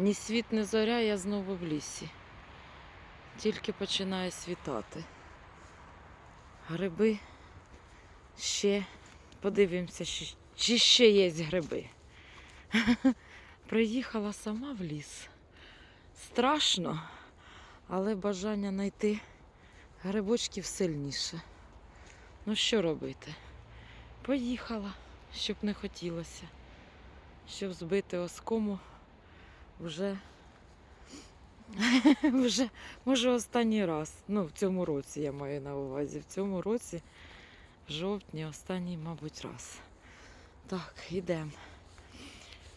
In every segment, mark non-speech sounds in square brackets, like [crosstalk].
Ні світ, ні зоря, я знову в лісі. Тільки починає світати. Гриби ще подивимося, чи ще є гриби. [laughs] Приїхала сама в ліс. Страшно, але бажання знайти грибочків сильніше. Ну що робити? Поїхала, щоб не хотілося. Щоб збити оскому вже, [laughs] вже може останній раз. Ну, в цьому році я маю на увазі. В цьому році, в жовтні, останній, мабуть, раз. Так, йдемо.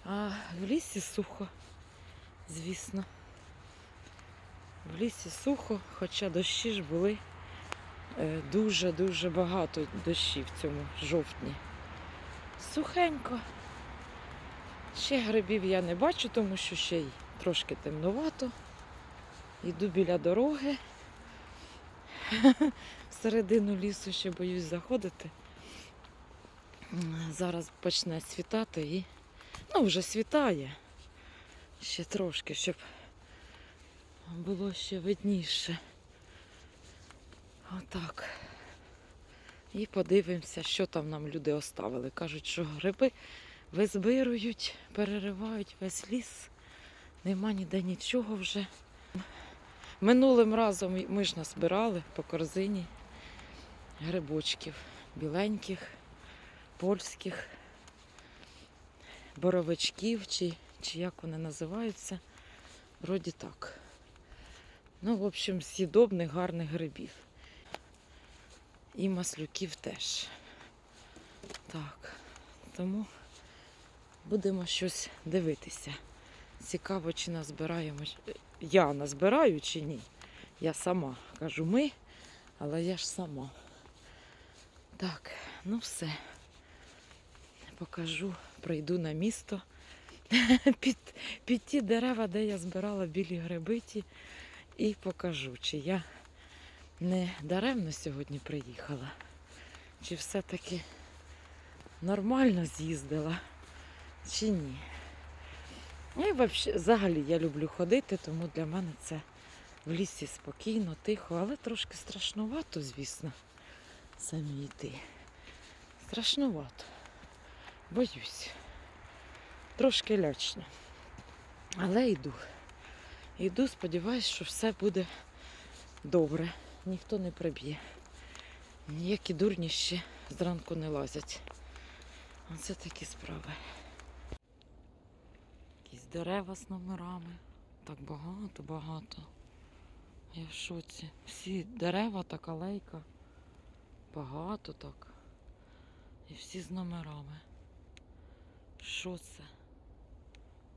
А в лісі сухо, звісно. В лісі сухо, хоча дощі ж були дуже-дуже багато дощів в цьому жовтні. Сухенько. Ще грибів я не бачу, тому що ще й трошки темнувато. Йду біля дороги. Всередину лісу ще боюсь заходити. Зараз почне світати і ну, вже світає. Ще трошки, щоб було ще видніше. Отак. І подивимося, що там нам люди оставили. Кажуть, що гриби визбирують, переривають весь ліс. Нема ніде нічого вже. Минулим разом ми ж назбирали по корзині грибочків біленьких, польських, боровичків, чи, чи як вони називаються. Вроді так. Ну, в общем, з'їдобних, гарних грибів. І маслюків теж. Так, тому будемо щось дивитися. Цікаво, чи назбираємо. Я назбираю чи ні. Я сама. Кажу ми, але я ж сама. Так, ну все. Покажу, прийду на місто [laughs] під, під ті дерева, де я збирала білі гриби ті, і покажу, чи я не даремно сьогодні приїхала, чи все-таки нормально з'їздила, чи ні. Ну, І взагалі я люблю ходити, тому для мене це в лісі спокійно, тихо, але трошки страшнувато, звісно, самі йти. Страшнувато. Боюсь. Трошки лячно. Але йду. Йду, сподіваюсь, що все буде добре. Ніхто не приб'є. Ніякі дурні ще зранку не лазять. Оце такі справи. Дерева з номерами. Так багато, багато. Я в шоці. Всі дерева, так алейка. Багато так. І всі з номерами. Що це?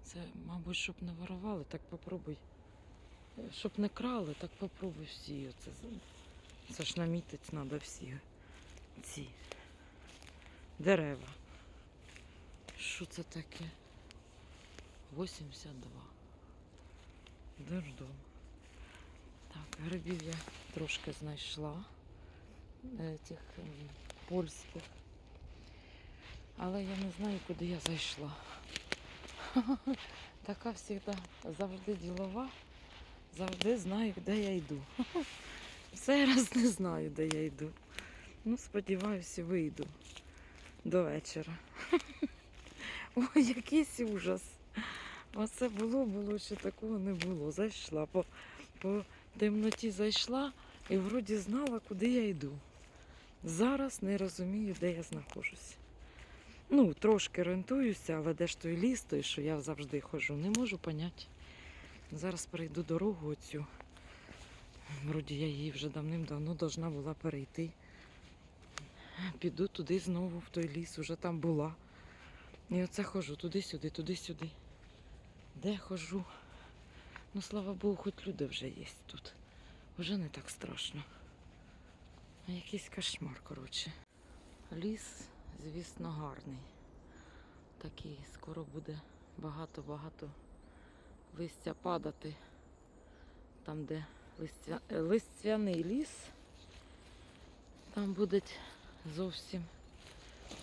Це, мабуть, щоб не воровали, так попробуй. Щоб не крали, так попробуй всі. Оце. Це ж намітить треба всі ці дерева. Що це таке? 82. Дождом. Так, грибів я трошки знайшла. е, Тих ем, польських. Але я не знаю, куди я зайшла. [laughs] Така завжди, завжди ділова, завжди знаю, де я йду. [laughs] Все раз не знаю, де я йду. Ну, сподіваюся, вийду до вечора. [laughs] Ой, якийсь ужас. Оце було, було, ще такого не було. Зайшла. По, по темноті зайшла і вроді знала, куди я йду. Зараз не розумію, де я знаходжусь. Ну, трошки орієнтуюся, але де ж той ліс, той, що я завжди ходжу, не можу поняти. Зараз перейду дорогу оцю. Вроді я її вже давним-давно должна була перейти. Піду туди знову, в той ліс, уже там була. І оце ходжу туди-сюди, туди-сюди. Де ходжу? Ну, слава Богу, хоч люди вже є тут. Вже не так страшно. А якийсь кошмар, коротше. Ліс, звісно, гарний. Такий скоро буде багато-багато листя падати. Там, де листя... е, листяний ліс, там буде зовсім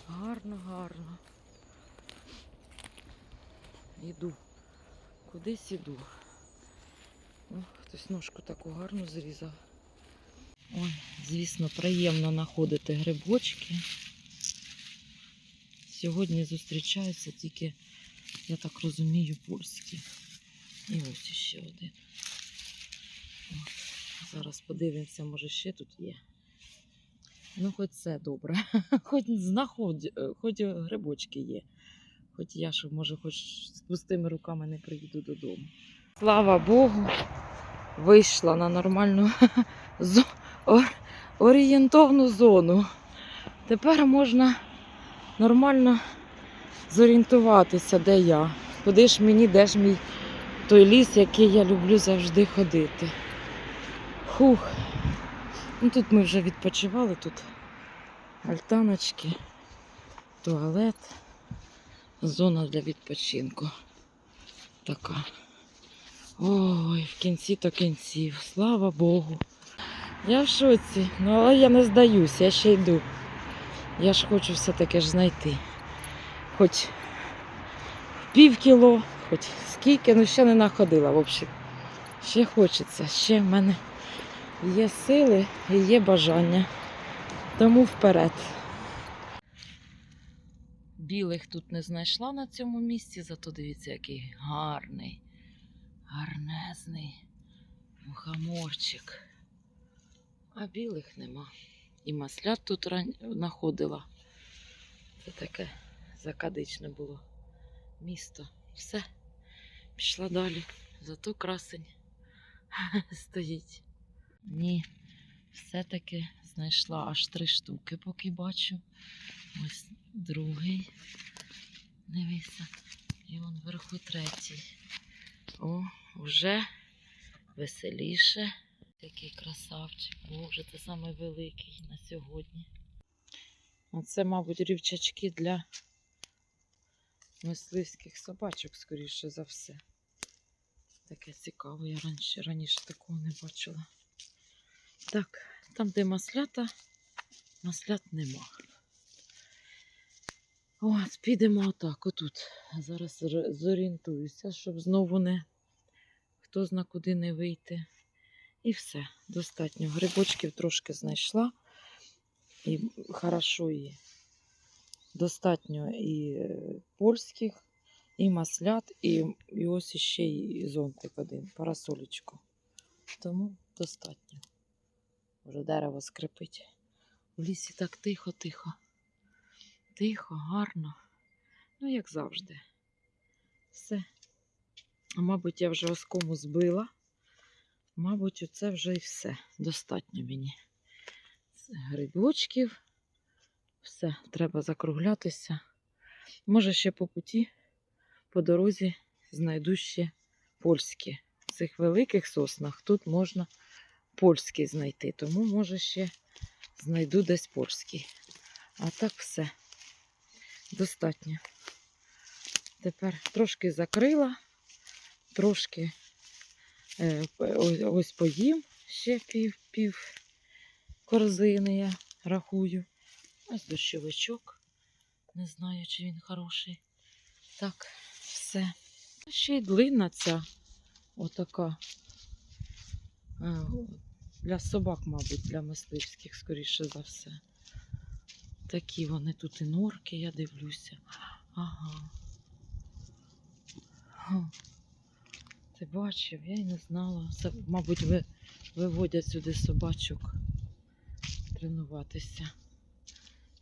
гарно-гарно. Іду Кудись іду. О, хтось ножку таку гарну зрізав. Ой, звісно, приємно знаходити грибочки. Сьогодні зустрічаються тільки, я так розумію, польські. І ось ще один. От. Зараз подивимося, може ще тут є. Ну, хоч це добре. [laughs] Хоч знаход, е, хоч грибочки є. Хоч я що, може, хоч з пустими руками не приїду додому. Слава Богу, вийшла на нормальну [laughs] орієнтовну зону. Тепер можна нормально зорієнтуватися, де я. Куди ж мені, де ж мій той ліс, який я люблю завжди ходити. Хух. Ну, тут ми вже відпочивали, тут альтаночки, туалет, зона для відпочинку. Така. Ой, в кінці то кінців, слава Богу. Я в шоці, ну але я не здаюся, я ще йду. Я ж хочу все-таки ж знайти. Хоч пів кіло, хоч скільки, ну ще не находила взагалі. Ще хочеться, ще в мене є сили і є бажання. Тому вперед. Білих тут не знайшла на цьому місці, зато дивіться, який гарний, гарнезний мухоморчик. А білих нема. І маслят тут знаходила. Це таке закадичне було місто. Все, пішла далі. Зато красень [laughs] стоїть. Ні, все-таки знайшла аж три штуки, поки бачу. Ось другий. Дивися. І он вверху третій. О, вже веселіше. Такий красавчик. Боже, це самий великий на сьогодні. А це, мабуть, рівчачки для мисливських собачок, скоріше за все. Таке цікаво, я раніше, раніше такого не бачила. Так, там, де маслята, маслят нема. От, підемо отак, отут. Зараз зорієнтуюся, щоб знову не хто зна куди не вийти. І все, достатньо. Грибочків трошки знайшла. І хорошо і достатньо і е, польських, і маслят, і, і ось іще і зонтик один, парасолечку. Тому достатньо. Вже дерево скрипить. В лісі так тихо-тихо. Тихо, гарно. Ну, як завжди. Все. Мабуть, я вже оскому збила. Мабуть, оце вже і все. Достатньо мені. Грибочків. Все, треба закруглятися. Може, ще по путі, по дорозі знайду ще польські. В цих великих соснах тут можна польський знайти. Тому, може, ще знайду десь польський. А так все. Достатньо. Тепер трошки закрила, трошки е, ось, поїм ще пів, пів корзини, я рахую. Ось дощовичок. Не знаю, чи він хороший. Так, все. Ще й длинна ця отака. Е, Для собак, мабуть, для мисливських, скоріше за все. Такі вони тут і норки, я дивлюся. Ага. Ти бачив, я й не знала. Це, мабуть, ви, виводять сюди собачок тренуватися.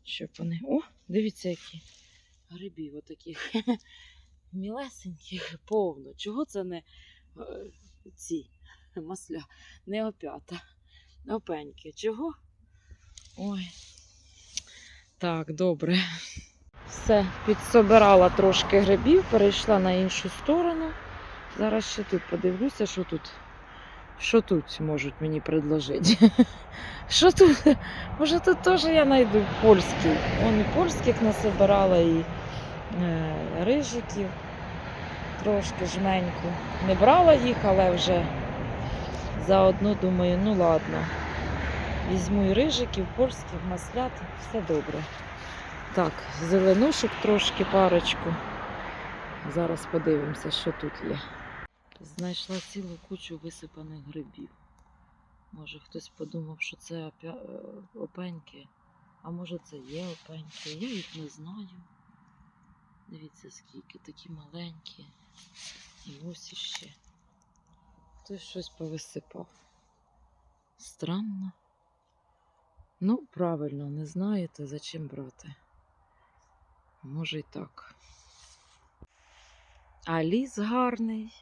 Щоб вони. О, дивіться, які грибів отаких [laughs] мілесеньких повно. Чого це не е, ці масля, не опята, опеньки. Чого? Ой. Так, добре. Все, підсобирала трошки грибів, перейшла на іншу сторону. Зараз ще тут подивлюся, що тут. Що тут можуть мені предложити? [laughs] Що тут? Може тут теж я знайду польський. Вон і польських насобирала, і е, рижиків. Трошки жменьку. Не брала їх, але вже заодно думаю, ну ладно. Візьму і рижиків, польських, маслят, все добре. Так, зеленушок трошки парочку. Зараз подивимося, що тут є. Знайшла цілу кучу висипаних грибів. Може хтось подумав, що це е, опеньки, а може це є опеньки. Я їх не знаю. Дивіться, скільки такі маленькі. І ось іще. Хтось щось повисипав. Странно. Ну, правильно, не знаєте, за чим брати. Може й так. А ліс гарний,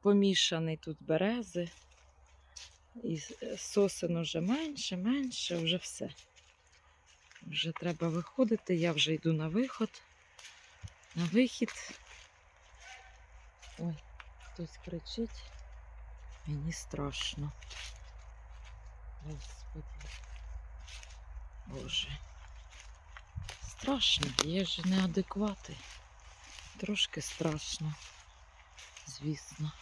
помішаний тут берези. І е, сосен уже менше, менше, вже все. Вже треба виходити. Я вже йду на виход. На вихід. Ой, хтось кричить. Мені страшно. Господи. Боже. Страшно, є ж неадеквати. Трошки страшно, звісно.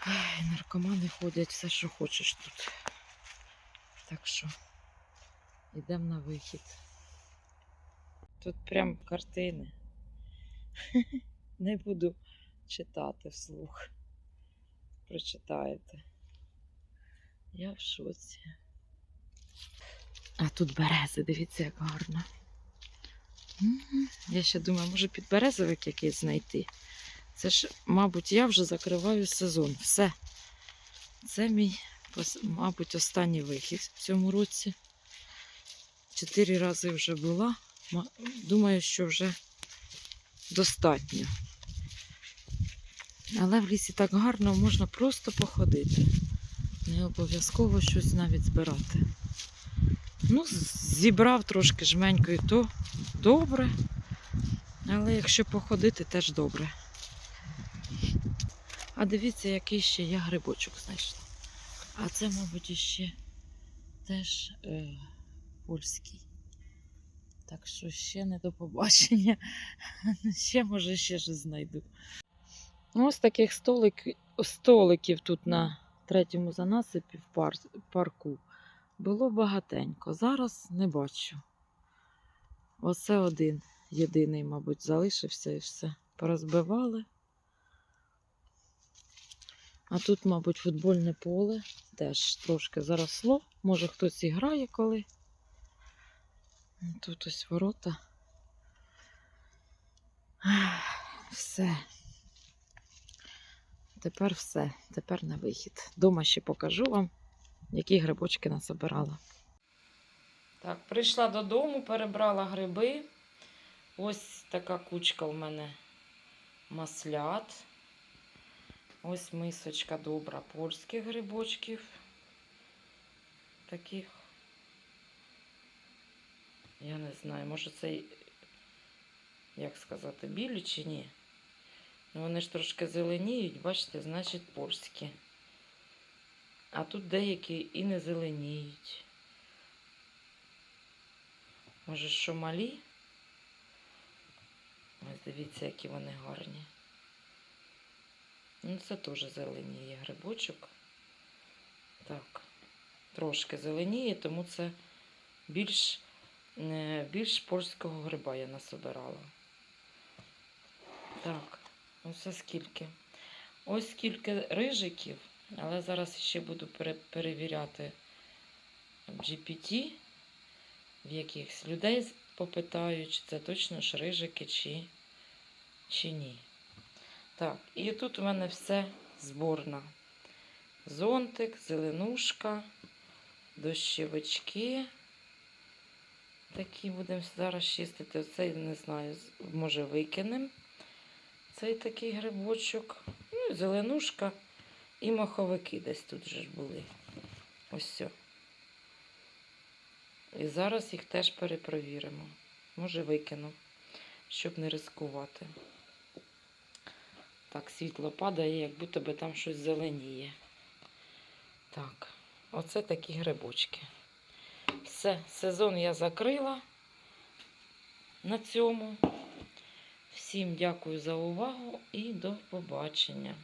Ай, наркомани ходять все, що хочеш тут. Так що йдемо на вихід. Тут прям картини. [laughs] Не буду читати вслух. Прочитаєте. Я в шоці. А тут берези, дивіться, як гарно. Я ще думаю, може підберезовик якийсь знайти. Це ж, мабуть, я вже закриваю сезон. Все. Це мій, мабуть, останній вихід в цьому році. Чотири рази вже була. Думаю, що вже достатньо. Але в лісі так гарно можна просто походити. Не обов'язково щось навіть збирати. Ну, зібрав трошки жменько і то добре. Але якщо походити, теж добре. А дивіться, який ще я грибочок знайшла. А це, мабуть, іще теж е, польський. Так що ще не до побачення. [laughs] Ще, може, ще щось знайду. Ну, ось таких столик, столиків тут на третьому занасипі в пар, парку було багатенько. Зараз не бачу. Оце один єдиний, мабуть, залишився і все. Порозбивали. А тут, мабуть, футбольне поле теж трошки заросло. Може хтось і грає коли. Тут ось ворота. Все. Тепер все. Тепер на вихід. Дома ще покажу вам, які грибочки насобирала. Так, прийшла додому, перебрала гриби. Ось така кучка в мене маслят. Ось мисочка добра польських грибочків. Таких. Я не знаю, може це, як сказати, білі чи ні. Ну, Вони ж трошки зеленіють, бачите, значить польські. А тут деякі і не зеленіють. Може, що малі? Ось дивіться, які вони гарні. Ну, це теж зеленіє грибочок. Так, трошки зеленіє, тому це більш, більш польського гриба я насобирала. Так, оце скільки. Ось скільки рижиків, але зараз ще буду перевіряти GPT, в якихось людей попитаю, чи це точно ж рижики, чи, чи ні. Так, і тут у мене все зборна. Зонтик, зеленушка, дощовички. Такі будемо зараз чистити. Оцей, не знаю, може викинемо. Цей такий грибочок. Ну, і зеленушка і маховики десь тут вже ж були. Ось все. І зараз їх теж перепровіримо. Може викину, щоб не ризикувати. Так, світло падає, як будто би там щось зеленіє. Так, оце такі грибочки. Все, сезон я закрила на цьому. Всім дякую за увагу і до побачення.